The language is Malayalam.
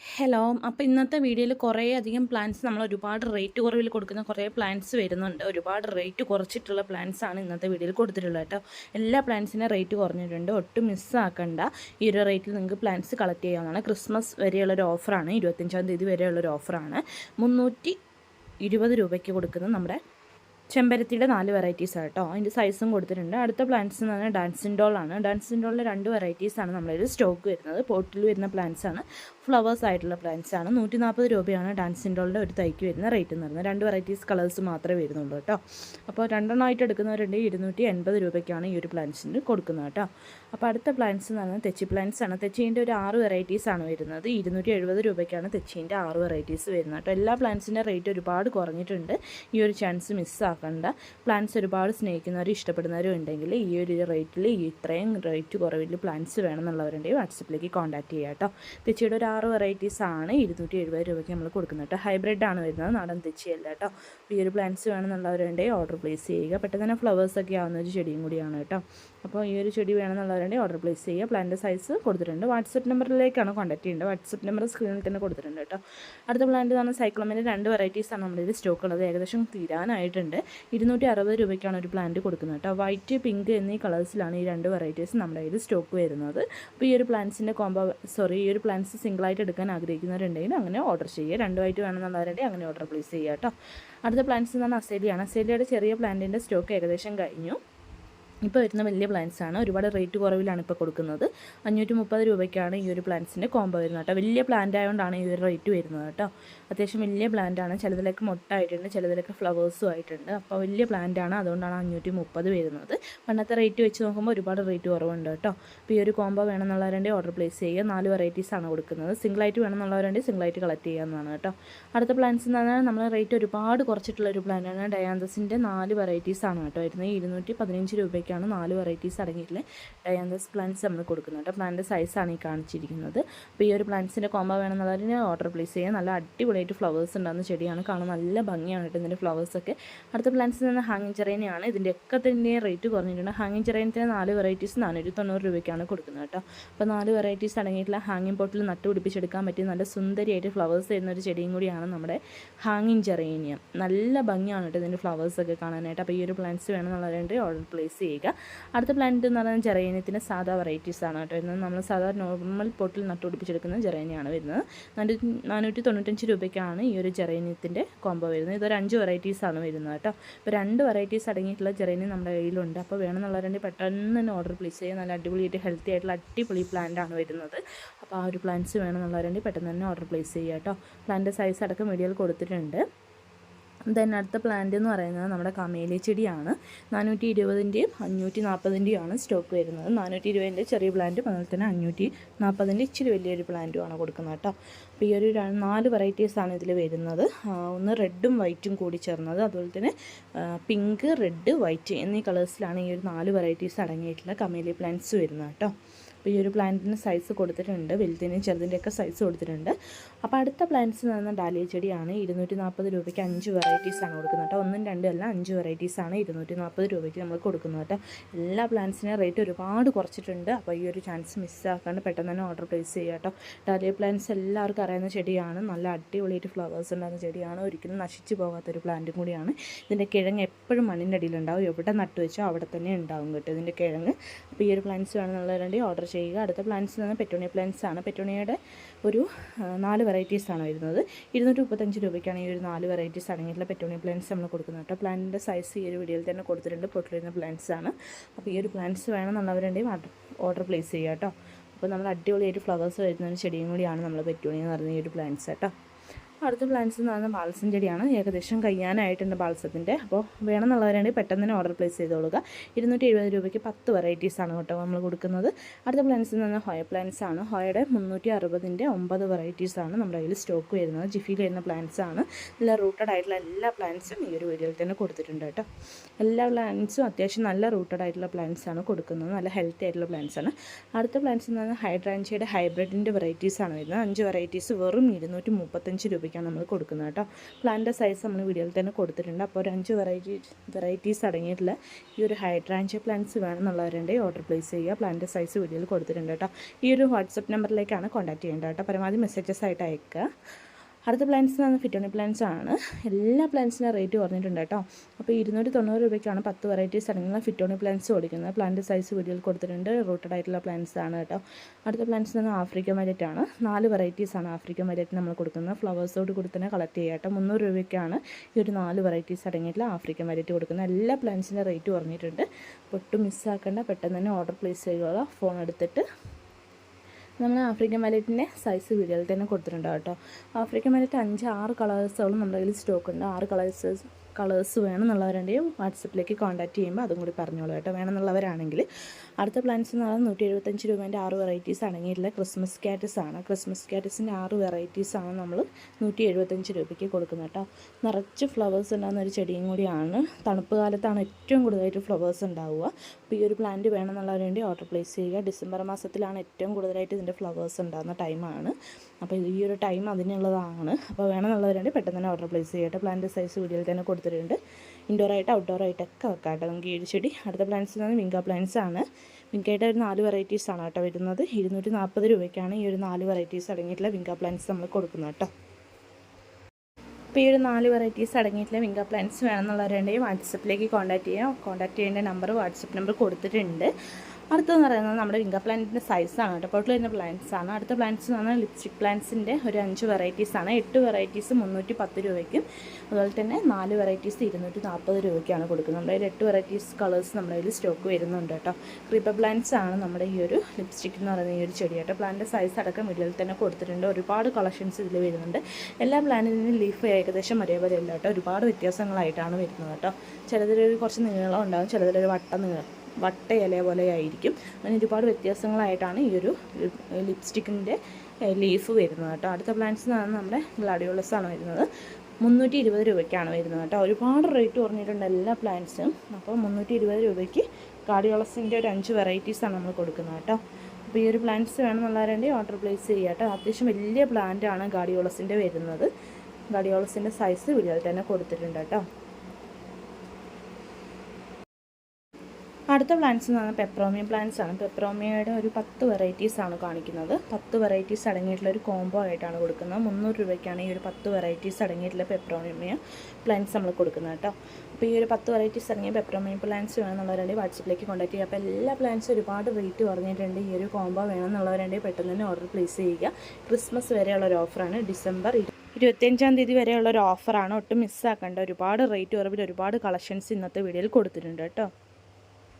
ഹലോ അപ്പോൾ ഇന്നത്തെ വീഡിയോയിൽ കുറേ അധികം പ്ലാൻസ് നമ്മൾ ഒരുപാട് റേറ്റ് കുറവിൽ കൊടുക്കുന്ന കുറേ പ്ലാൻസ് വരുന്നുണ്ട്. ഒരുപാട് റേറ്റ് കുറച്ചിട്ടുള്ള പ്ലാൻസ് ആണ് ഇന്നത്തെ വീഡിയോയിൽ കൊടുത്തിട്ടുള്ളത് കേട്ടോ. എല്ലാ പ്ലാൻസിനും റേറ്റ് കുറഞ്ഞിട്ടുണ്ട്. ഒട്ടും മിസ്സാക്കണ്ട ഈ ഒരു റേറ്റിൽ നിങ്ങൾക്ക് പ്ലാൻസ് കളക്ട് ചെയ്യാവുന്നതാണ്. ക്രിസ്മസ് വരെയുള്ള ഒരു ഓഫറാണ് ഇരുപത്തഞ്ചാം തീയതി വരെയുള്ള ഒരു ഓഫറാണ് മുന്നൂറ്റി ഇരുപത് രൂപയ്ക്ക് കൊടുക്കുന്നത് നമ്മുടെ ചെമ്പരത്തിയുടെ നാല് വെറൈറ്റീസ് കേട്ടോ അതിന്റെ സൈസും കൊടുത്തിട്ടുണ്ട്. അടുത്ത പ്ലാന്റ്സ് എന്ന് പറഞ്ഞാൽ ഡാൻസിൻ ഡോളാണ് ഡാൻസിൻ ഡോളിന്റെ രണ്ട് വെറൈറ്റീസാണ് നമ്മളതിൽ സ്റ്റോക്ക് വരുന്നത്. പോട്ടിൽ വരുന്ന പ്ലാന്റ്സ് ആണ്. ഫ്ലവേഴ്സ് ആയിട്ടുള്ള പ്ലാന്റ്സ് ആണ്. നൂറ്റി നാൽപ്പത് രൂപയാണ് ഡാൻസിൻ ഡോളിന്റെ ഒരു തൈക്ക് വരുന്ന റേറ്റ് എന്ന് പറയുന്നത്. രണ്ട് വെറൈറ്റീസ് കളേഴ്സ് മാത്രമേ വരുന്നുള്ളൂ കേട്ടോ അപ്പോൾ രണ്ടെണ്ണമായിട്ട് എടുക്കുന്നവരുണ്ട്. ഇരുന്നൂറ്റി എൺപത് രൂപയ്ക്കാണ് ഈ ഒരു പ്ലാന്റ്സിന് കൊടുക്കുന്നത് കേട്ടോ അപ്പോൾ അടുത്ത പ്ലാന്റ്സ് എന്ന് പറഞ്ഞാൽ തെച്ചി പ്ലാന്റ്സ് ആണ്. തെച്ചീന്റെ ഒരു ആറ് വെറൈറ്റീസ് ആണ് വരുന്നത്. ഇരുന്നൂറ്റി എഴുപത് രൂപയ്ക്കാണ് തെച്ചീന്റെ ആറ് വെറൈറ്റീസ് വരുന്നത് കേട്ടോ എല്ലാ പ്ലാന്റ്സിന്റെ റേറ്റ് ഒരുപാട് കുറഞ്ഞിട്ടുണ്ട്. ഈ ഒരു ചാൻസ് മിസ്സാക്കണ്ട പ്ലാന്റ്സ് ഒരുപാട് സ്നേഹിക്കുന്നവരും ഇഷ്ടപ്പെടുന്നവരും ഉണ്ടെങ്കിൽ ഈ ഒരു റേറ്റിൽ ഇത്രയും റേറ്റ് കുറവിൽ പ്ലാന്റ്സ് വേണമെന്നുള്ളവരുണ്ടെങ്കിൽ വാട്സപ്പിലേക്ക് കോൺടാക്ട് ചെയ്യുക കേട്ടോ തെച്ചിയുടെ ഒരു ആറ് വെറൈറ്റീസ് ആണ് ഇരുന്നൂറ്റി എഴുപത് രൂപയ്ക്ക് നമ്മൾ കൊടുക്കുന്നത് കേട്ടോ ഹൈബ്രിഡ് ആണ് വരുന്നത് നാടൻ തെച്ചിയല്ല കേട്ടോ ഈ ഒരു പ്ലാന്റ്സ് വേണമെന്നുള്ളവരുണ്ടെങ്കിൽ ഓർഡർ പ്ലേസ് ചെയ്യുക. പെട്ടെന്ന് തന്നെ ഫ്ലവേഴ്സൊക്കെ ആവുന്ന ഒരു ചെടിയും കൂടിയാണ് കേട്ടോ അപ്പോൾ ഈ ഒരു ചെടി വേണമെന്നുള്ളവരുണ്ടെങ്കിൽ ഓർഡർ പ്ലേസ് ചെയ്യുക. പ്ലാന്റ് സൈസ് കൊടുത്തിട്ടുണ്ട്. വാട്സപ്പ് നമ്പറിലേക്കാണ് കോൺടാക്ട് ചെയ്യേണ്ടത്. വാട്സപ്പ് നമ്പർ സ്ക്രീനിൽ തന്നെ കൊടുത്തിട്ടുണ്ട് കേട്ടോ. അടുത്ത പ്ലാന്റ് തന്നെ സൈക്ലമിന്റെ രണ്ട് വെറൈറ്റീസാണ് നമ്മളിത് സ്റ്റോക്ക് ഉള്ളത്. ഏകദേശം തീരാനായിട്ടുണ്ട്. ഇരുന്നൂറ്റി അറുപത് രൂപയ്ക്കാണ് ഒരു പ്ലാന്റ് കൊടുക്കുന്നത് കേട്ടോ. വൈറ്റ് പിങ്ക് എന്നീ കളേഴ്സിലാണ് ഈ രണ്ട് വെറൈറ്റീസ് നമ്മുടെ ഇത് സ്റ്റോക്ക് വരുന്നത്. അപ്പോൾ ഈ ഒരു പ്ലാന്റ്സിന്റെ കോമ്പോ സോറി ഈ ഒരു പ്ലാന്റ്സ് സിംഗിളായിട്ട് എടുക്കാൻ ആഗ്രഹിക്കുന്നവരുണ്ടെങ്കിൽ അങ്ങനെ ഓർഡർ ചെയ്യുക. രണ്ടുമായിട്ട് വേണമെന്നുള്ളവരുണ്ടെങ്കിൽ അങ്ങനെ ഓർഡർ പ്ലേസ് ചെയ്യുക കേട്ടോ. അടുത്ത പ്ലാന്റ്സ് എന്ന് പറഞ്ഞാൽ അസേലിയാണ് അസേലിയുടെ ചെറിയ പ്ലാന്റിന്റെ സ്റ്റോക്ക് ഏകദേശം കഴിഞ്ഞു. ഇപ്പോൾ വരുന്ന വലിയ പ്ലാന്റ്സ് ആണ്. ഒരുപാട് റേറ്റ് കുറവിലാണ് ഇപ്പോൾ കൊടുക്കുന്നത്. അഞ്ഞൂറ്റി മുപ്പത് രൂപയ്ക്കാണ് ഈ ഒരു പ്ലാന്റ്സിന്റെ കോംബോ വരുന്നത് കേട്ടോ. വലിയ പ്ലാന്റ് ആയതുകൊണ്ടാണ് ഈ ഒരു റേറ്റ് വരുന്നത് കേട്ടോ. അത്യാവശ്യം വലിയ പ്ലാന്റ് ആണ്. ചിലതിലൊക്കെ മൊട്ടായിട്ടുണ്ട് ചിലതിലൊക്കെ ഫ്ലവേഴ്സും ആയിട്ടുണ്ട്. അപ്പോൾ വലിയ പ്ലാന്റ് ആണ്. അതുകൊണ്ടാണ് അഞ്ഞൂറ്റി മുപ്പത് വരുന്നത്. പണ്ടത്തെ റേറ്റ് വെച്ച് നോക്കുമ്പോൾ ഒരുപാട് റേറ്റ് കുറവുണ്ട് കേട്ടോ. അപ്പോൾ ഈ ഒരു കോംബോ വേണമെന്നുള്ളവരുടെ ഓർഡർ പ്ലേസ് ചെയ്യുക. നാല് വെറൈറ്റീസ് ആണ് കൊടുക്കുന്നത്. സിംഗിൾ ആയിട്ട് സിംഗിളായിട്ട് സിംഗിൾ ആയിട്ട് കളക്ട് ചെയ്യാവുന്നതാണ് കേട്ടോ. അടുത്ത പ്ലാന്റ്സ് എന്ന് പറഞ്ഞാൽ നമ്മൾ റേറ്റ് ഒരുപാട് കുറച്ചിട്ടുള്ള ഒരു പ്ലാന്റാണ് ഡയാന്തസിന്റെ നാല് വെറൈറ്റീസ് ആണ് കേട്ടോ വരുന്നത്. ഇരുന്നൂറ്റി പതിനഞ്ച് രൂപയ്ക്ക് ഒക്കെയാണ് നാല് വെറൈറ്റീസ് അടങ്ങിയിട്ടുള്ള ഡയാന്തസ് പ്ലാന്റ്സ് നമ്മൾ കൊടുക്കുന്നുണ്ട്. പ്ലാന്റ് സൈസാണ് ഈ കാണിച്ചിരിക്കുന്നത്. അപ്പോൾ ഈ ഒരു പ്ലാന്റ്സിന്റെ കോമ്പ വേണമെന്നുള്ളതിന് ഓർഡർ പ്ലേസ് ചെയ്യാൻ നല്ല അടിപൊളിയായിട്ട് ഫ്ലവേഴ്സ് ഉണ്ടാകുന്ന ചെടിയാണ്. കാണാൻ നല്ല ഭംഗിയാണ് ഇതിന്റെ ഫ്ലവേഴ്സൊക്കെ അടുത്ത പ്ലാന്റ്സ് നിന്ന് ഹാങ്ങിങ് ചെറിയനെയാണ് ഇതിന്റെ ഒക്കെ തന്നെ റേറ്റ് കുറഞ്ഞിട്ടുണ്ട്. ഹാങ്ങിങ് ചെറിയനത്തിന് നാല് വെറൈറ്റീസ് നാനൂറ്റി തൊണ്ണൂറ് രൂപയ്ക്കാണ് കൊടുക്കുന്നത് കേട്ടോ. അപ്പോൾ നാല് വെറൈറ്റീസ് അടങ്ങിയിട്ടുള്ള ഹാങ്ങിങ് പോട്ടിൽ നട്ടുപിടിപ്പിച്ചെടുക്കാൻ പറ്റിയ നല്ല സുന്ദരിയായിട്ട് ഫ്ലവേഴ്സ് തരുന്ന ഒരു ചെടിയും കൂടിയാണ് നമ്മുടെ ഹാങ്ങിങ് ചെറേനിയം നല്ല ഭംഗിയാണ് കേട്ടോ ഇതിന്റെ ഫ്ലവേഴ്സൊക്കെ കാണാനായിട്ട്. അപ്പോൾ ഈ ഒരു പ്ലാന്റ്സ് വേണമെന്നുള്ളവരുണ്ട് ഓർഡർ പ്ലേസ് ചെയ്യുക അടുത്ത പ്ലാന്റ് എന്ന് പറയുന്നത് ജെറേനിയത്തിന്റെ സാധാ വെറൈറ്റീസ് ആണ് കേട്ടോ. ഇന്ന് നമ്മൾ സാധാ നോർമൽ പൊട്ടിൽ നട്ടുപിടിപ്പിച്ചെടുക്കുന്ന ജെറേനിയാണ് വരുന്നത്. നാനൂറ്റി നാനൂറ്റി തൊണ്ണൂറ്റഞ്ച് രൂപയ്ക്കാണ് ഈ ഒരു ജെറേനിയത്തിന്റെ കോംബോ വരുന്നത്. ഇതൊരു അഞ്ച് വെറൈറ്റീസ് ആണ് വരുന്നത് കേട്ടോ. ഇപ്പോൾ രണ്ട് വെറൈറ്റീസ് അടങ്ങിയിട്ടുള്ള ജെറേനിയം നമ്മുടെ കയ്യിലുണ്ട്. അപ്പോൾ വേണമെന്നുള്ളവരുടെ പെട്ടെന്ന് തന്നെ ഓർഡർ പ്ലേസ് ചെയ്യുക നല്ല അടിപൊളിയായിട്ട് ഹെൽത്തി ആയിട്ടുള്ള അടിപൊളി പ്ലാന്റ് ആണ് വരുന്നത്. അപ്പോൾ ആ ഒരു പ്ലാന്റ്സ് വേണമെന്നുള്ളവരുടെ പെട്ടെന്ന് തന്നെ ഓർഡർ പ്ലേസ് ചെയ്യുക കേട്ടോ. പ്ലാന്റ് സൈസ് അടക്കം വീഡിയോയിൽ കൊടുത്തിട്ടുണ്ട്. ദെൻ അടുത്ത പ്ലാന്റ് എന്ന് പറയുന്നത് നമ്മുടെ കമേലി ചെടിയാണ്. നാനൂറ്റി ഇരുപതിന്റെയും അഞ്ഞൂറ്റി നാൽപ്പതിന്റെയുമാണ് സ്റ്റോക്ക് വരുന്നത്. നാനൂറ്റി ഇരുപതിന്റെ ചെറിയ പ്ലാന്റും അതുപോലെ തന്നെ അഞ്ഞൂറ്റി നാൽപ്പതിന്റെ ഇച്ചിരി വലിയൊരു പ്ലാന്റുമാണ് കൊടുക്കുന്നത് കേട്ടോ. അപ്പോൾ ഈ ഒരു നാല് വെറൈറ്റീസാണ് ഇതിൽ വരുന്നത്. ഒന്ന് റെഡും വൈറ്റും കൂടി ചേർന്നത്. അതുപോലെ തന്നെ പിങ്ക് റെഡ് വൈറ്റ് എന്നീ കളേഴ്സിലാണ് ഈ ഒരു നാല് വെറൈറ്റീസ് അടങ്ങിയിട്ടുള്ള കമേലി പ്ലാന്റ്സ് വരുന്നത് കേട്ടോ. അപ്പോൾ ഈ ഒരു പ്ലാന്റിന് സൈസ് കൊടുത്തിട്ടുണ്ട്. വലുതിന്റെയും ചെറുതിന്റെയൊക്കെ സൈസ് കൊടുത്തിട്ടുണ്ട്. അപ്പോൾ അടുത്ത പ്ലാന്റ്സ് പറഞ്ഞാൽ ഡാലിയ ചെടിയാണ്. ഇരുന്നൂറ്റി നാൽപ്പത് രൂപയ്ക്ക് അഞ്ച് വെറൈറ്റീസാണ് കൊടുക്കുന്നത് കേട്ടോ. ഒന്നും രണ്ടും അല്ല അഞ്ച് വെറൈറ്റീസാണ് ഇരുന്നൂറ്റി നാൽപ്പത് രൂപയ്ക്ക് നമ്മൾ കൊടുക്കുന്നത് കേട്ടോ. എല്ലാ പ്ലാന്റ്സിനും റേറ്റ് ഒരുപാട് കുറച്ചിട്ടുണ്ട്. അപ്പോൾ ഈ ഒരു ചാൻസ് മിസ്സാക്കാണ്ട് പെട്ടെന്ന് തന്നെ ഓർഡർ പ്ലേസ് ചെയ്യുക കേട്ടോ. ഡാലിയ പ്ലാന്റ്സ് എല്ലാവർക്കും അറിയുന്ന ചെടിയാണ്. നല്ല അടിപൊളിയായിട്ട് ഫ്ലവേഴ്സ് ഉണ്ടാകുന്ന ചെടിയാണ്. ഒരിക്കലും നശിച്ചു പോകാത്തൊരു പ്ലാന്റും കൂടിയാണ്. ഇതിന്റെ കിഴങ്ങ് എപ്പോഴും മണ്ണിന്റെ അടിയിലുണ്ടാവും. എവിടെ നട്ടു വെച്ചോ അവിടെ തന്നെ ഉണ്ടാവും കേട്ടോ ഇതിന്റെ കിഴങ്ങ്. അപ്പോൾ ഈ ഒരു പ്ലാന്റ്സ് വേണമെന്നുള്ളവരുണ്ടെങ്കിൽ ഓർഡർ ചെയ്യുക. അടുത്ത പ്ലാന്റ്സ് നിന്ന് പെറ്റോണിയ പ്ലാന്റ്സ് ആണ്. പെറ്റോണിയയുടെ ഒരു നാല് വെറൈറ്റീസ് ആണ് വരുന്നത്. ഇരുന്നൂറ്റി മുപ്പത്തഞ്ച് രൂപയ്ക്കാണ് ഈ ഒരു നാല് വെറൈറ്റീസ് അടങ്ങിയിട്ടുള്ള പെറ്റോണിയ പ്ലാന്റ്സ് നമ്മൾ കൊടുക്കുന്നത് കേട്ടോ. പ്ലാന്റിന്റെ സൈസ് ഈ ഒരു വീഡിയോയിൽ തന്നെ കൊടുത്തിട്ടുണ്ട്. പൊട്ടിലിരുന്ന പ്ലാന്റ്സ് ആണ്. അപ്പോൾ ഈ ഒരു പ്ലാന്റ്സ് വേണമെന്നുള്ളവരുണ്ടെങ്കിൽ ഓർഡർ പ്ലേസ് ചെയ്യുക കേട്ടോ. അപ്പോൾ നമ്മൾ അടിപൊളിയായിട്ട് ഫ്ലവേഴ്സ് വരുന്ന ഒരു ചെടിയും കൂടിയാണ് നമ്മൾ പെറ്റോണിയെന്ന് പറയുന്ന ഈ ഒരു പ്ലാന്റ്സ് കേട്ടോ. അടുത്ത പ്ലാന്റ്സ് എന്ന് പറയുന്നത് ബാൽസം ചെടിയാണ് ഏകദേശം കഴിയാനായിട്ടുണ്ട് ബാൽസത്തിന്റെ അപ്പോൾ വേണമെന്നുള്ളവരാണെങ്കിൽ പെട്ടെന്ന് തന്നെ ഓർഡർ പ്ലേസ് ചെയ്തോളുക. ഇരുന്നൂറ്റി എഴുപത് രൂപയ്ക്ക് പത്ത് വെറൈറ്റീസാണ് കേട്ടോ നമ്മൾ കൊടുക്കുന്നത്. അടുത്ത പ്ലാന്റ്സ് എന്ന് പറഞ്ഞാൽ ഹോയ പ്ലാന്റ്സ് ആണ്. ഹോയയുടെ മുന്നൂറ്റി അറുപതിന്റെ ഒമ്പത് വെറൈറ്റീസാണ് നമ്മുടെ കയ്യിൽ സ്റ്റോക്ക് വരുന്നത്. ജിഫിയിൽ വരുന്ന പ്ലാന്റ്സ് ആണ്. നല്ല റൂട്ടഡ് ആയിട്ടുള്ള എല്ലാ പ്ലാന്റ്സും ഈ ഒരു വീഡിയോയിൽ തന്നെ കൊടുത്തിട്ടുണ്ട് കേട്ടോ. എല്ലാ പ്ലാന്റ്സും അത്യാവശ്യം നല്ല റൂട്ടഡ് ആയിട്ടുള്ള പ്ലാന്റ്സ് ആണ് കൊടുക്കുന്നത്. നല്ല ഹെൽത്തി ആയിട്ടുള്ള പ്ലാന്റ്സ് ആണ്. അടുത്ത പ്ലാന്റ്സ് എന്ന് പറഞ്ഞാൽ ഹൈഡ്രാൻഷ്യയുടെ ഹൈബ്രിഡിന്റെ വെറൈറ്റീസ് ആണ് വരുന്നത്. അഞ്ച് വെറൈറ്റീസ് വെറും ഇരുന്നൂറ്റി മുപ്പത്തഞ്ച് രൂപയ്ക്ക് രൂപയ്ക്കാണ് നമ്മൾ കൊടുക്കുന്നത് കേട്ടോ. പ്ലാന്റിന്റെ സൈസ് നമ്മൾ വീഡിയോയിൽ തന്നെ കൊടുത്തിട്ടുണ്ട്. അപ്പോൾ ഒരു അഞ്ച് വെറൈറ്റി വെറൈറ്റീസ് അടങ്ങിയിട്ടുള്ള ഈ ഒരു ഹൈഡ്രാഞ്ച് പ്ലാന്റ്സ് വേണമെന്നുള്ളവരുണ്ട് ഓർഡർ പ്ലേസ് ചെയ്യുക. പ്ലാന്റിന്റെ സൈസ് വീഡിയോയിൽ കൊടുത്തിട്ടുണ്ട് കേട്ടോ. ഈ ഒരു വാട്സപ്പ് നമ്പറിലേക്കാണ് കോൺടാക്ട് ചെയ്യേണ്ടത് കേട്ടോ. പരമാവധി മെസ്സേജസ് ആയിട്ട് അയക്കുക അടുത്ത പറഞ്ഞാൽ ഫിറ്റോണി പ്ലാൻസ് ആണ്. എല്ലാ പ്ലാന്റ്സിന്റെ റേറ്റ് കുറഞ്ഞിട്ടുണ്ട് കേട്ടോ. അപ്പോൾ ഇരുന്നൂറ്റി തൊണ്ണൂറ് രൂപയ്ക്കാണ് പത്ത് വെറൈറ്റീസ് അടങ്ങുന്ന ഫിറ്റോണി പ്ലാന്റ്സ് കൊടുക്കുന്നത്. പ്ലാന്റ് സൈസ് വീഡിയോയിൽ കൊടുത്തിട്ടുണ്ട്. റൂട്ടഡ് ആയിട്ടുള്ള പ്ലാന്റ്സ് ആണ് കേട്ടോ. അടുത്ത എന്ന് പറഞ്ഞാൽ ആഫ്രിക്കൻ മരറ്റ് ആണ്. നാല് വെറൈറ്റീസ് ആണ് ആഫ്രിക്കൻ മരറ്റ് നമ്മൾ കൊടുക്കുന്നത്. ഫ്ലവേഴ്സോട് കൂടി തന്നെ കളക്ട് ചെയ്യുക കേട്ടോ. മുന്നൂറ് രൂപയ്ക്കാണ് ഈ ഒരു നാല് വെറൈറ്റീസ് അടങ്ങിയിട്ടുള്ള ആഫ്രിക്കൻ മരറ്റ് കൊടുക്കുന്നത്. എല്ലാ പ്ലാന്റ്സിന്റെ റേറ്റ് കുറഞ്ഞിട്ടുണ്ട്. ഒട്ടും മിസ്സാക്കേണ്ട പെട്ടെന്ന് തന്നെ ഓർഡർ പ്ലേസ് ചെയ്യുക. ഫോൺ എടുത്തിട്ട് നമ്മൾ ആഫ്രിക്കൻ മലറ്റിന്റെ സൈസ് വീഡിയോയിൽ തന്നെ കൊടുത്തിട്ടുണ്ട് കേട്ടോ. ആഫ്രിക്കൻ മലറ്റ് അഞ്ച് ആറ് കളേഴ്സുകളും നമ്മുടെ കയ്യിൽ സ്റ്റോക്ക് ഉണ്ട്. ആറ് കളേഴ്സ് കളേഴ്സ് വേണമെന്നുള്ളവരുണ്ടെങ്കിൽ വാട്സപ്പിലേക്ക് കോൺടാക്റ്റ് ചെയ്യുമ്പോൾ അതും കൂടി പറഞ്ഞോളൂ കേട്ടോ. വേണമെന്നുള്ളവരാണെങ്കിൽ അടുത്ത പ്ലാന്റ്സ് എന്ന് പറഞ്ഞാൽ നൂറ്റി എഴുപത്തഞ്ച് രൂപേന്റെ ആറ് വെറൈറ്റീസ് അടങ്ങിയിട്ടുള്ള ക്രിസ്മസ് കാറ്റസ് ആണ്. ക്രിസ്മസ് കാറ്റസിന്റെ ആറ് വെറൈറ്റീസ് ആണ് നമ്മൾ നൂറ്റി എഴുപത്തഞ്ച് രൂപയ്ക്ക് കൊടുക്കുന്നത് കേട്ടോ. നിറച്ച് ഫ്ലവേഴ്സ് ഉണ്ടാകുന്ന ഒരു ചെടിയും കൂടിയാണ്. തണുപ്പ് കാലത്താണ് ഏറ്റവും കൂടുതലായിട്ട് ഫ്ലവേഴ്സ് ഉണ്ടാവുക. അപ്പോൾ ഈ ഒരു പ്ലാന്റ് വേണമെന്നുള്ളവർ വേണ്ടി ഓർഡർ പ്ലേസ് ചെയ്യുക. ഡിസംബർ മാസത്തിലാണ് ഏറ്റവും കൂടുതലായിട്ട് ഇതിന്റെ ഫ്ലവേഴ്സ് ഉണ്ടാകുന്ന ടൈമാണ് അപ്പോൾ ഈ ഒരു ടൈം അതിനുള്ളതാണ്. അപ്പോൾ വേണമെന്നുള്ളവർ വേണ്ടി പെട്ടെന്ന് തന്നെ ഓർഡർ പ്ലേസ് ചെയ്യട്ടെ പ്ലാന്റ് സൈസ് വീഡിയോയിൽ തന്നെ കൊടുത്തിട്ടുണ്ട്. ഇൻഡോർ ആയിട്ട് ഔട്ട്ഡോർ ആയിട്ടൊക്കെ വെക്കാം കേട്ടോ. നമുക്ക് ഈ ചെടി അടുത്ത പ്ലാന്റ്സ് എന്ന് പറഞ്ഞാൽ വിങ്ക പ്ലാന്റ്സ് ആണ്. വിങ്കയുടെ ഒരു നാല് വെറൈറ്റീസ് ആണ് കേട്ടോ വരുന്നത്. ഇരുന്നൂറ്റി നാൽപ്പത് രൂപയ്ക്കാണ് ഈ ഒരു നാല് വെറൈറ്റീസ് അടങ്ങിയിട്ടുള്ള വിങ്ക പ്ലാന്റ്സ് നമ്മൾ കൊടുക്കുന്നത് കേട്ടോ. അപ്പോൾ ഈ ഒരു നാല് വെറൈറ്റീസ് അടങ്ങിയിട്ടുള്ള വിങ്ക പ്ലാന്റ്സ് വേണമെന്നുള്ളവരുണ്ടെങ്കിൽ വാട്സപ്പിലേക്ക് കോൺടാക്ട് ചെയ്യാം. കോൺടാക്ട് ചെയ്യേണ്ട നമ്പർ വാട്സപ്പ് നമ്പർ കൊടുത്തിട്ടുണ്ട്. അടുത്തതെന്ന് പറയുന്നത് നമ്മുടെ വിങ്ക പ്ലാന്റിന്റെ സൈസാണ് കേട്ടോ. പോട്ടിൽ വരുന്ന പ്ലാന്റ്സ് ആണ്. അടുത്ത പ്ലാന്റ്സ് എന്ന് പറഞ്ഞാൽ ലിപ്സ്റ്റിക് പ്ലാന്റ്സിന്റെ ഒരു അഞ്ച് വെറൈറ്റീസ് ആണ്. എട്ട് വെറൈറ്റീസ് മുന്നൂറ്റി പത്ത് രൂപയ്ക്കും അതുപോലെ തന്നെ നാല് വെറൈറ്റീസ് ഇരുന്നൂറ്റി നാൽപ്പത് രൂപയ്ക്കാണ് കൊടുക്കുന്നത്. നമ്മുടെ എട്ട് വെറൈറ്റീസ് കളേഴ്സ് നമ്മുടെ കയ്യിൽ സ്റ്റോക്ക് വരുന്നുണ്ട് കേട്ടോ. ക്രീപ്പർ പ്ലാന്റ്സ് ആണ് നമ്മുടെ ഈ ഒരു ലിപ്സ്റ്റിക് എന്ന് പറയുന്ന ഈ ഒരു ചെടി കേട്ടോ. പ്ലാന്റിന്റെ സൈസ് അടക്കം വീട്ടിൽ തന്നെ കൊടുത്തിട്ടുണ്ട്. ഒരുപാട് കളക്ഷൻസ് ഇതിൽ വരുന്നുണ്ട്. എല്ലാ പ്ലാന്റിനും ലീഫ് ഏകദേശം ഒരേപോലെ ഇല്ല കേട്ടോ. ഒരുപാട് വ്യത്യാസങ്ങളായിട്ടാണ് വരുന്നത് കേട്ടോ. ചിലതിലൊരു കുറച്ച് നീളം ഉണ്ടാകും ചിലതിലൊരു വട്ടം നീളം. വട്ട ഇല പോലെ ആയിരിക്കും. അങ്ങനെ ഒരുപാട് വ്യത്യാസങ്ങളായിട്ടാണ് ഈ ഒരു ലിപ്സ്റ്റിക്കിന്റെ ലീഫ് വരുന്നത് കേട്ടോ. അടുത്ത പ്ലാന്റ്സ് എന്നാണ് നമ്മുടെ ഗ്ലാഡിയോളസ് ആണ് വരുന്നത്. മുന്നൂറ്റി ഇരുപത് രൂപയ്ക്കാണ് വരുന്നത് കേട്ടോ. ഒരുപാട് റേറ്റ് കുറഞ്ഞിട്ടുണ്ട് എല്ലാ പ്ലാന്റ്സും അപ്പോൾ മുന്നൂറ്റി ഇരുപത് രൂപയ്ക്ക് ഗാഡിയോളസിന്റെ ഒരു അഞ്ച് വെറൈറ്റീസാണ് നമ്മൾ കൊടുക്കുന്നത് കേട്ടോ. അപ്പോൾ ഈ ഒരു പ്ലാന്റ്സ് വേണമെന്നുള്ളവരുടെ ഓർഡർ പ്ലേസ് ചെയ്യുക കേട്ടോ. അത്യാവശ്യം വലിയ പ്ലാന്റാണ് ഗാഡിയോളസിന്റെ വരുന്നത്. ഗാഡിയോളസിന്റെ സൈസ് വീഡിയോയിൽ തന്നെ കൊടുത്തിട്ടുണ്ട് കേട്ടോ. അടുത്ത പ്ലാന്റ്സ് എന്ന് പറഞ്ഞാൽ പെപ്രോമിയ പ്ലാന്റ്സ് ആണ്. പെപ്രോമിയയുടെ ഒരു പത്ത് വെറൈറ്റീസ് ആണ് കാണിക്കുന്നത്. പത്ത് വെറൈറ്റീസ് അടങ്ങിയിട്ടുള്ള ഒരു കോംബോ ആയിട്ടാണ് കൊടുക്കുന്നത്. മുന്നൂറ് രൂപയ്ക്കാണ് ഈ ഒരു പത്ത് വെറൈറ്റീസ് അടങ്ങിയിട്ടുള്ള പെപ്രോമിയ പ്ലാന്റ്സ് നമ്മൾ കൊടുക്കുന്നത് കേട്ടോ. അപ്പോൾ ഈ ഒരു പത്ത് വെറൈറ്റീസ് അടങ്ങിയ പെപ്രോമിയ പ്ലാന്റ്സ് വേണമെന്നുള്ളവരുണ്ടെങ്കിൽ വാട്സപ്പിലേക്ക് കോൺടാക്ട് ചെയ്യുക. അപ്പോൾ എല്ലാ പ്ലാന്റ്സും ഒരുപാട് റേറ്റ് കുറഞ്ഞിട്ടുണ്ട്. ഈ ഒരു കോംബോ വേണമെന്നുള്ളവരുണ്ടെങ്കിൽ പെട്ടെന്ന് തന്നെ ഓർഡർ പ്ലേസ് ചെയ്യുക. ക്രിസ്മസ് വരെയുള്ള ഒരു ഓഫറാണ് ഡിസംബർ ഇരുപത്തിയഞ്ചാം തീയതി വരെയുള്ള ഒരു ഓഫറാണ് ഒട്ടും മിസ്സാക്കേണ്ട ഒരുപാട് റേറ്റ് കുറവിൽ ഒരുപാട് കളക്ഷൻസ് ഇന്നത്തെ വീഡിയോയിൽ കൊടുത്തിട്ടുണ്ട് കേട്ടോ.